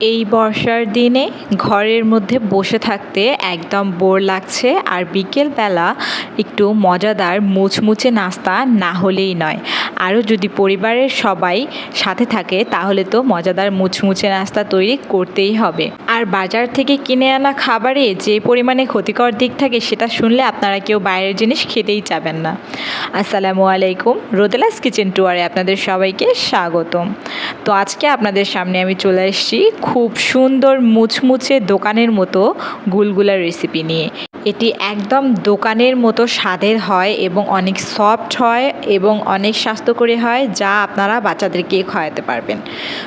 এই বর্ষার দিনে ঘরের মধ্যে বসে থাকতে একদম বোর লাগছে আর বিকেলবেলা একটু মজাদার মুচমুচে নাস্তা না হলেই নয়। আরও যদি পরিবারের সবাই সাথে থাকে, তাহলে তো মজাদার মুচমুচে নাস্তা তৈরি করতেই হবে। আর বাজার থেকে কিনে আনা খাবারে যে পরিমাণে ক্ষতিকর দিক থাকে, সেটা শুনলে আপনারা কেউ বাইরের জিনিস খেতেই চাবেন না। আসসালামু আলাইকুম, রোদেলাস কিচেন টুয়ারে আপনাদের সবাইকে স্বাগতম। তো আজকে আপনাদের সামনে আমি চলে এসেছি খুব সুন্দর মুচমুচে দোকানের মতো গুলগুলার রেসিপি নিয়ে। এটি একদম দোকানের মতো স্বাদের হয় এবং অনেক সফট হয় এবং অনেক স্বাস্থ্যকরী হয়, যা আপনারা বাচ্চাদেরকে খাওয়াতে পারবেন।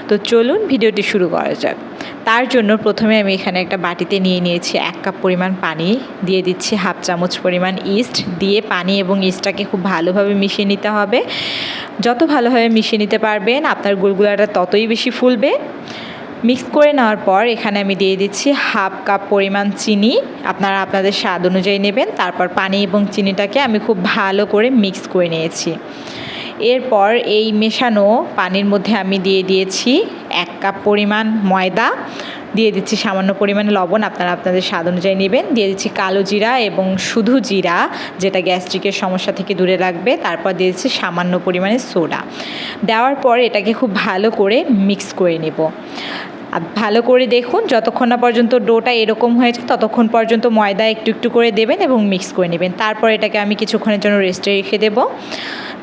তো চলুন ভিডিওটি শুরু করা যাক। তার জন্য প্রথমে আমি এখানে একটা বাটিতে নিয়ে নিয়েছি এক কাপ পরিমাণ পানি, দিয়ে দিচ্ছি হাফ চামচ পরিমাণ ইস্ট, দিয়ে পানি এবং ইস্টটাকে খুব ভালোভাবে মিশিয়ে নিতে হবে। যত ভালোভাবে মিশিয়ে নিতে পারবেন, আপনার গুলগুলাটা ততই বেশি ফুলবে। মিক্স করে নেওয়ার পর এখানে আমি দিয়ে দিচ্ছি হাফ কাপ পরিমাণ চিনি। আপনারা আপনাদের স্বাদ অনুযায়ী নেবেন। তারপর পানি এবং চিনিটাকে আমি খুব ভালো করে মিক্স করে নিয়েছি। এরপর এই মেশানো পানির মধ্যে আমি দিয়ে দিয়েছি এক কাপ পরিমাণ ময়দা। দিয়ে দিচ্ছি সামান্য পরিমাণে লবণ। আপনারা আপনাদের স্বাদ অনুযায়ী নেবেন। দিয়ে দিচ্ছি কালো জিরা এবং শুধু জিরা, যেটা গ্যাস্ট্রিকের সমস্যা থেকে দূরে রাখবে। তারপর দিয়ে দিচ্ছি সামান্য পরিমাণে সোডা। দেওয়ার পর এটাকে খুব ভালো করে মিক্স করে নেব। ভালো করে দেখুন, যতক্ষণ না পর্যন্ত ডোটা এরকম হয়েছে ততক্ষণ পর্যন্ত ময়দা একটু একটু করে দেবেন এবং মিক্স করে নেবেন। তারপর এটাকে আমি কিছুক্ষণের জন্য রেস্টে রেখে দেবো।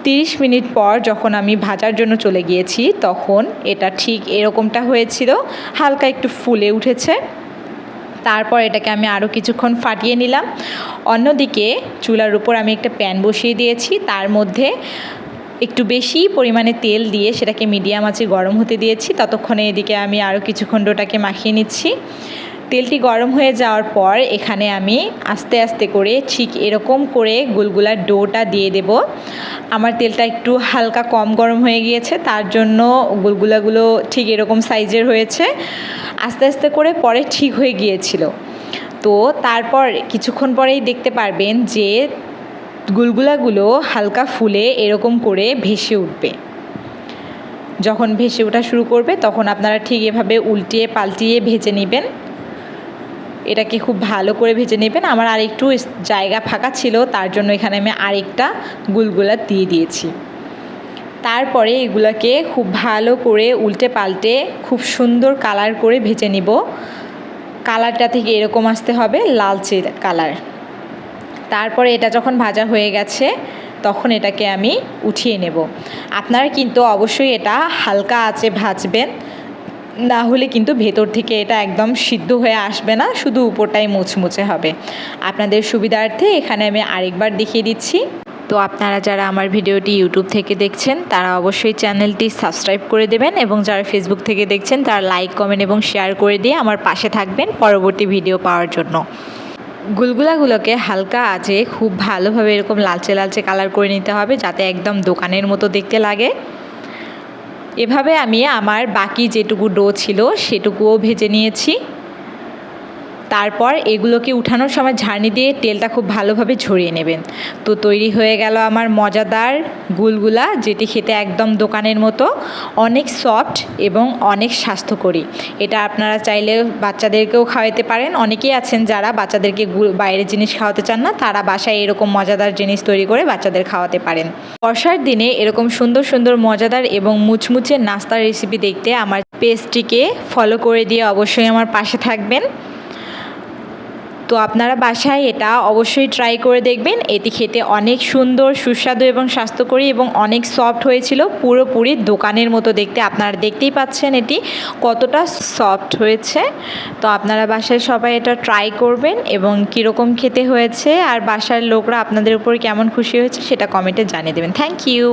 তিরিশ মিনিট পর যখন আমি ভাজার জন্য চলে গিয়েছি, তখন এটা ঠিক এরকমটা হয়েছিল, হালকা একটু ফুলে উঠেছে। তারপর এটাকে আমি আরও কিছুক্ষণ ফাটিয়ে নিলাম। অন্যদিকে চুলার উপর আমি একটা প্যান বসিয়ে দিয়েছি। তার মধ্যে একটু বেশি পরিমাণে তেল দিয়ে সেটাকে মিডিয়াম আঁচে গরম হতে দিয়েছি। ততক্ষণে এদিকে আমি আরও কিছুক্ষণ ডোটাকে মাখিয়ে নিচ্ছি। তেলটি গরম হয়ে যাওয়ার পর এখানে আমি আস্তে আস্তে করে ঠিক এরকম করে গুলগুলার ডোটা দিয়ে দেব। আমার তেলটা একটু হালকা কম গরম হয়ে গিয়েছে, তার জন্য গুলগুলাগুলো ঠিক এরকম সাইজের হয়েছে। আস্তে আস্তে করে পরে ঠিক হয়ে গিয়েছিল। তো তারপর কিছুক্ষণ পরেই দেখতে পারবেন যে গুলগুলাগুলো হালকা ফুলে এরকম করে ভেসে উঠবে। যখন ভেসে ওঠা শুরু করবে, তখন আপনারা ঠিক এভাবে উল্টিয়ে পাল্টিয়ে ভেজে নেবেন। এটাকে খুব ভালো করে ভেজে নেবেন। আমার আরেকটু জায়গা ফাঁকা ছিল, তার জন্য এখানে আমি আরেকটা গুলগুলা দিয়ে দিয়েছি। তারপরে এগুলাকে খুব ভালো করে উল্টে পাল্টে খুব সুন্দর কালার করে ভেজে নিব। কালারটা থেকে এরকম আসতে হবে, লালচে কালার। তারপরে এটা যখন ভাজা হয়ে গেছে, তখন এটাকে আমি উঠিয়ে নেব। আপনারা কিন্তু অবশ্যই এটা হালকা আঁচে ভাজবেন। না হলে কিন্তু ভেতর থেকে এটা একদম সিদ্ধ হয়ে আসবে না, শুধু উপরটাই মুচমুচে হবে। আপনাদের সুবিধার্থে এখানে আমি আরেকবার দেখিয়ে দিচ্ছি। তো আপনারা যারা আমার ভিডিওটি ইউটিউব থেকে দেখছেন, তারা অবশ্যই চ্যানেলটি সাবস্ক্রাইব করে দেবেন এবং যারা ফেসবুক থেকে দেখছেন, তারা লাইক, কমেন্ট এবং শেয়ার করে দিয়ে আমার পাশে থাকবেন পরবর্তী ভিডিও পাওয়ার জন্য। গুলগুলাগুলোকে হালকা আছে খুব ভালোভাবে এরকম লালচে লালচে কালার করে নিতে হবে, যাতে একদম দোকানের মতো দেখতে লাগে। এভাবে আমি আমার বাকি যেটুকু ডো ছিল, সেটুকুও ভেজে নিয়েছি। তারপর এগুলোকে উঠানোর সময় ঝাড়নি দিয়ে তেলটা খুব ভালোভাবে ঝরিয়ে নেবেন। তো তৈরি হয়ে গেল আমার মজাদার গুলগুলা, যেটি খেতে একদম দোকানের মতো, অনেক সফট এবং অনেক স্বাস্থ্যকরী। এটা আপনারা চাইলে বাচ্চাদেরকেও খাওয়াতে পারেন। অনেকেই আছেন যারা বাচ্চাদেরকে বাইরের জিনিস খাওয়াতে চান না, তারা বাসায় এরকম মজাদার জিনিস তৈরি করে বাচ্চাদের খাওয়াতে পারেন। বর্ষার দিনে এরকম সুন্দর সুন্দর, মজাদার এবং মুচমুচে নাস্তার রেসিপি দেখতে আমার পেজটিকে ফলো করে দিয়ে অবশ্যই আমার পাশে থাকবেন। তো আপনারা বাসায় এটা অবশ্যই ট্রাই করে দেখবেন। এটি খেতে অনেক সুন্দর, সুস্বাদু এবং স্বাস্থ্যকরী এবং অনেক সফট হয়েছিল। পুরোপুরি দোকানের মতো দেখতে আপনারা দেখতেই পাচ্ছেন এটি কতটা সফট হয়েছে। তো আপনারা বাসায় সবাই এটা ট্রাই করবেন এবং কীরকম খেতে হয়েছে আর বাসার লোকরা আপনাদের উপর কেমন খুশি হয়েছে সেটা কমেন্টে জানিয়ে দেবেন। Thank you